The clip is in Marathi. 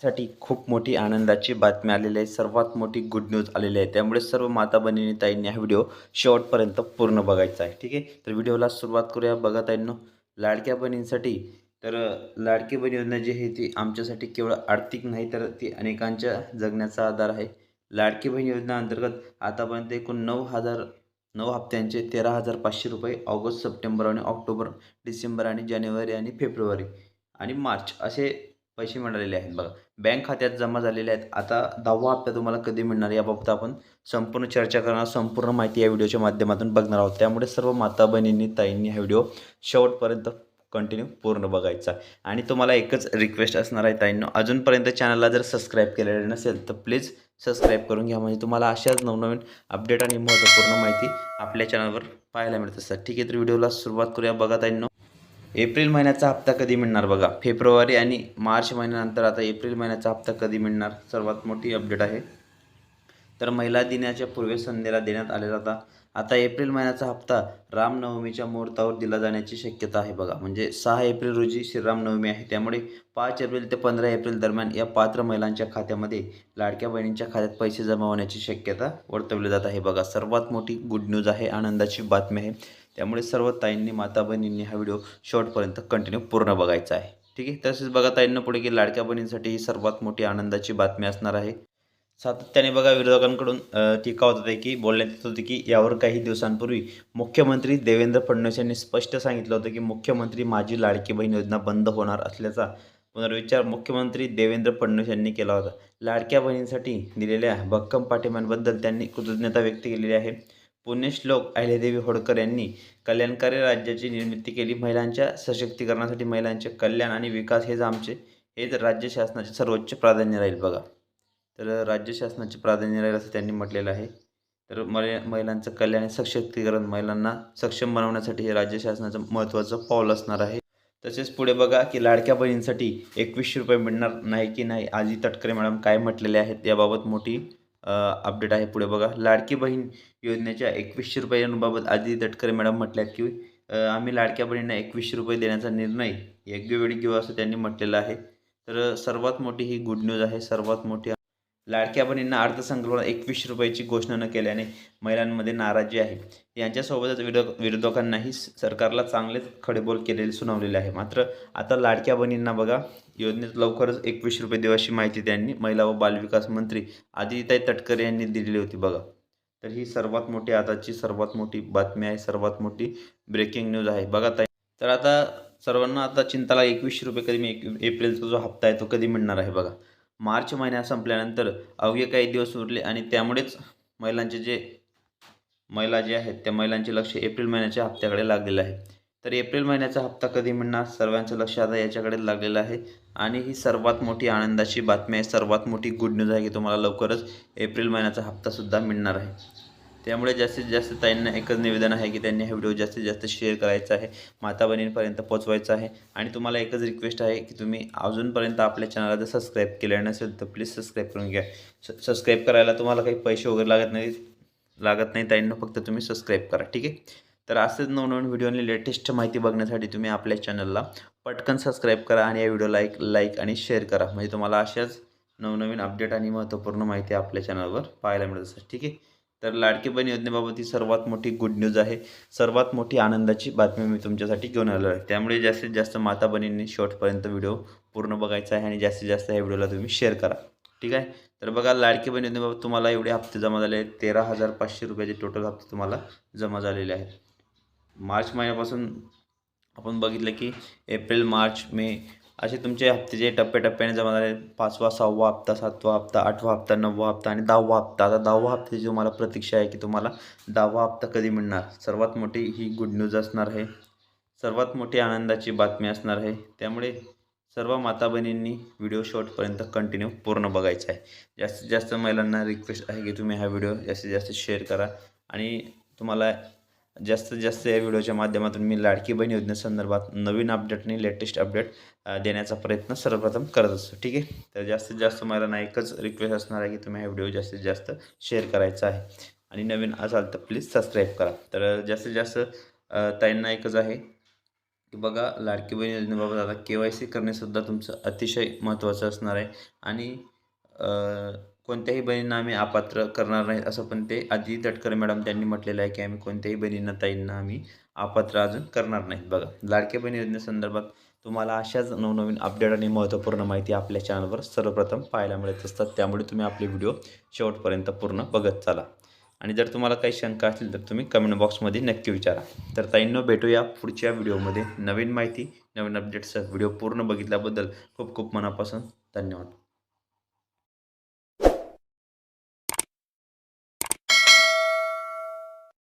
साठी खूप मोठी आनंदाची बातमी आलेली आहे. सर्वात मोठी गुड न्यूज आलेली आहे. त्यामुळे सर्व माता बहिणी ताईंनी हा व्हिडिओ शेवटपर्यंत पूर्ण बघायचा आहे. ठीक आहे? तर व्हिडिओला सुरुवात करूया. बघा ताईंनो लाडक्या बहिणींसाठी तर लाडकी बहीण योजना जी आहे ती आमच्यासाठी केवळ आर्थिक नाही तर ती अनेकांच्या जगण्याचा आधार आहे. लाडकी बहीण योजना अंतर्गत आतापर्यंत एकूण नऊ हजार नऊ हप्त्यांचे तेरा हजार पाचशे रुपये ऑगस्ट सप्टेंबर आणि ऑक्टोबर डिसेंबर आणि जानेवारी आणि फेब्रुवारी आणि मार्च असे पैसे मिळालेले आहेत बघा. बँक खात्यात जमा झालेले आहेत. आता दहावा हप्ता तुम्हाला कधी मिळणार याबाबत आपण संपूर्ण चर्चा करणार संपूर्ण माहिती या व्हिडिओच्या माध्यमातून बघणार आहोत. त्यामुळे सर्व माता बहिणींनी ताईंनी हा व्हिडिओ शेवटपर्यंत कंटिन्यू पूर्ण बघायचा. आहे आणि तुम्हाला एकच रिक्वेस्ट असणार आहे ताईंनो अजूनपर्यंत चॅनलला जर सबस्क्राईब केलेलं नसेल तर प्लीज सबस्क्राईब करून घ्या. म्हणजे तुम्हाला अशाच नवनवीन अपडेट आणि महत्त्वपूर्ण माहिती आपल्या चॅनलवर पाहायला मिळत असतात ठीक आहे तर व्हिडिओला सुरुवात करूया. बघा ताईंनो एप्रिल महिन्याचा हप्ता कधी मिळणार बघा? फेब्रुवारी आणि मार्च महिन्यानंतर आता एप्रिल महिन्याचा हप्ता कधी मिळणार? सर्वात मोठी अपडेट आहे. तर महिला दिनाच्या पूर्वसंध्येला देण्यात आलेला होता. आता एप्रिल महिन्याचा हप्ता रामनवमीच्या मुहूर्तावर दिला जाण्याची शक्यता आहे बघा. म्हणजे सहा एप्रिल रोजी श्रीरामनवमी आहे. त्यामुळे पाच एप्रिल ते पंधरा एप्रिल दरम्यान या पात्र महिलांच्या खात्यामध्ये लाडक्या बहिणींच्या खात्यात पैसे जमा होण्याची शक्यता वर्तवली जात आहे बघा. सर्वात मोठी गुड न्यूज आहे. आनंदाची बातमी आहे. त्यामुळे सर्व ताईंनी माता बहिणींनी हा व्हिडिओ शॉर्टपर्यंत कंटिन्यू पूर्ण बघायचा आहे. ठीक आहे? तसेच बघा ताईंना पुढे की लाडक्या बहिणींसाठी ही सर्वात मोठी आनंदाची बातमी असणार आहे. सातत्याने बघा विरोधकांकडून टीका होत होते की बोलण्यात येत होते की यावर काही दिवसांपूर्वी मुख्यमंत्री देवेंद्र फडणवीस यांनी स्पष्ट सांगितलं होतं की मुख्यमंत्री माझी लाडकी बहीण योजना बंद होणार असल्याचा पुनर्विचार मुख्यमंत्री देवेंद्र फडणवीस यांनी केला होता. लाडक्या बहिणींसाठी दिलेल्या भक्कम पाठिंब्यांबद्दल त्यांनी कृतज्ञता व्यक्त केलेली आहे. पुण्यश्लोक अहिल्यादेवी होडकर यांनी कल्याणकारी राज्याची निर्मिती केली. महिलांच्या सशक्तीकरणासाठी महिलांचे कल्याण आणि विकास हेच आमचे हेच राज्य शासनाचे सर्वोच्च प्राधान्य राहील बघा. तर राज्य शासनाचे प्राधान्य राहील असं त्यांनी म्हटलेलं आहे. तर महिलांचं कल्याण सशक्तीकरण महिलांना सक्षम बनवण्यासाठी हे राज्य शासनाचं महत्त्वाचं पाऊल असणार आहे. तसेच पुढे बघा की लाडक्या बहिणींसाठी एकवीसशे रुपये मिळणार नाही की नाही आजी तटकरे मॅडम काय म्हटलेले आहेत याबाबत मोठी अपडेट आहे पुढे बघा. लाडकी बहीण योजनेच्या एकवीसशे रुपयांबाबत आदिती तटकरे मॅडम म्हटल्या की आम्ही लाडक्या बहिणींना एकवीसशे रुपये देण्याचा निर्णय योग्य वेळी घेऊ असं त्यांनी म्हटलेलं आहे. तर सर्वात मोठी ही गुड न्यूज आहे. सर्वात मोठी लाडक्या बहिणींना अर्थसंकल्पात एकवीसशे रुपयाची घोषणा न केल्याने महिलांमध्ये नाराजी आहे. यांच्यासोबतच विरोध विरोधकांनाही सरकारला चांगलेच खडेबोल केलेले सुनावलेले आहे. मात्र आता लाडक्या बहिणींना बघा योजनेत लवकरच एकवीसशे रुपये देऊ अशी माहिती त्यांनी महिला व बालविकास मंत्री आदिताई तटकरे यांनी दिलेली होती बघा. तर ही सर्वात मोठी आताची सर्वात मोठी बातमी आहे सर्वात मोठी ब्रेकिंग न्यूज आहे. बघा ताई. तर आता सर्वांना आता चिंताला एकवीसशे रुपये कधी मी एक एप्रिलचा जो हप्ता आहे तो कधी मिळणार आहे बघा. मार्च महिना संपल्यानंतर अवघे काही दिवस उरले आणि त्यामुळेच महिलांचे जे महिला जे आहेत त्या महिलांचे लक्ष एप्रिल महिन्याच्या हप्त्याकडे लागलेलं आहे. तर एप्रिल महिन्याचा हप्ता कधी मिळणार? सर्वांचं लक्ष आता याच्याकडे लागलेलं आहे. आणि ही सर्वात मोठी आनंदाची बातमी आहे. सर्वात मोठी गुड न्यूज आहे की तुम्हाला लवकरच एप्रिल महिन्याचा हप्तासुद्धा मिळणार आहे. त्यामुळे जास्तीत जास्त ताईंना एकच निवेदन आहे की त्यांनी हा व्हिडिओ जास्तीत जास्त शेअर करायचा आहे माता बहिणींपर्यंत पोचवायचा आहे. आणि तुम्हाला एकच रिक्वेस्ट आहे की तुम्ही अजूनपर्यंत आपल्या चॅनलला जर सबस्क्राईब केलं नसेल तर प्लीज सबस्क्राईब करून घ्या. सबस्क्राईब करायला तुम्हाला काही पैसे वगैरे लागत नाही लागत नाही. ताईंना फक्त तुम्ही सबस्क्राईब करा ठीक आहे? तर असेच नवनवीन व्हिडिओ आणि लेटेस्ट माहिती बघण्यासाठी तुम्ही आपल्या चॅनलला पटकन सबस्क्राईब करा आणि या व्हिडिओला एक लाईक आणि शेअर करा. म्हणजे तुम्हाला अशाच नवनवीन अपडेट आणि महत्त्वपूर्ण माहिती आपल्या चॅनलवर पाहायला मिळत असतात ठीक आहे? तर लाडकी बहीण योजनेबाबत ही सर्वात मोठी गुड न्यूज आहे. सर्वात मोठी आनंदाची बातमी मी तुमच्यासाठी घेऊन आलो आहे. त्यामुळे जास्तीत जास्त माता बहिणींनी शॉर्टपर्यंत व्हिडिओ पूर्ण बघायचा आहे आणि जास्तीत जास्त ह्या व्हिडिओला तुम्ही शेअर करा. ठीक आहे? तर बघा लाडकी बहीण योजनेबाबत तुम्हाला एवढे हप्ते जमा झाले आहेत. तेरा हजार पाचशे रुपयाचे टोटल हप्ते तुम्हाला जमा झालेले आहेत. मार्च महिन्यापासून आपण बघितलं की एप्रिल मार्च मे असे तुमचे हप्ते जे टप्प्याटप्प्याने जमा झाले पाचवा सहावा हप्ता सातवा हप्ता आठवा हप्ता नववा हप्ता आणि दहावा हप्ता. आता दहावा हप्त्याची तुम्हाला प्रतीक्षा आहे की तुम्हाला दहावा हप्ता कधी मिळणार? सर्वात मोठी ही गुड न्यूज असणार आहे. सर्वात मोठी आनंदाची बातमी असणार आहे. त्यामुळे सर्व माता बहिणींनी व्हिडिओ शॉर्टपर्यंत कंटिन्यू पूर्ण बघायचा आहे. जास्तीत जास्त महिलांना रिक्वेस्ट आहे की तुम्ही हा व्हिडिओ जास्तीत जास्त शेअर करा आणि तुम्हाला जास्तीत जास्त या व्हिडिओच्या माध्यमातून मी लाडकी बहीण योजनेसंदर्भात नवीन अपडेट आणि लेटेस्ट अपडेट देण्याचा प्रयत्न सर्वप्रथम करत असतो. ठीक आहे? तर जास्तीत जास्त मला ना एकच रिक्वेस्ट असणार आहे की तुम्ही हा व्हिडिओ जास्तीत जास्त शेअर करायचा आहे. आणि नवीन असाल तर प्लीज सबस्क्राईब करा. तर जास्तीत जास्त ताईंना एकच आहे की बघा लाडकी बहीण योजनेबाबत आता के वाय सी करणेसुद्धा तुमचं अतिशय महत्त्वाचं असणार आहे. आणि कोणत्याही बहिणींना आम्ही अपात्र करणार नाही असं पण ते आधी तटकर मॅडम त्यांनी म्हटलेलं आहे की आम्ही कोणत्याही बहिणींना ताईंना आम्ही अपात्र अजून करणार नाहीत. बघा लाडक्या बहिणी योजनेसंदर्भात तुम्हाला अशाच नवनवीन अपडेट आणि महत्त्वपूर्ण माहिती आपल्या चॅनलवर सर्वप्रथम पाहायला मिळत असतात. त्यामुळे तुम्ही आपले व्हिडिओ शेवटपर्यंत पूर्ण बघत चाला. आणि जर तुम्हाला काही शंका असतील तर तुम्ही कमेंट बॉक्समध्ये नक्की विचारा. तर ताईंनो भेटूया पुढच्या व्हिडिओमध्ये नवीन माहिती नवीन अपडेट्सचा व्हिडिओ पूर्ण बघितल्याबद्दल खूप खूप मनापासून धन्यवाद.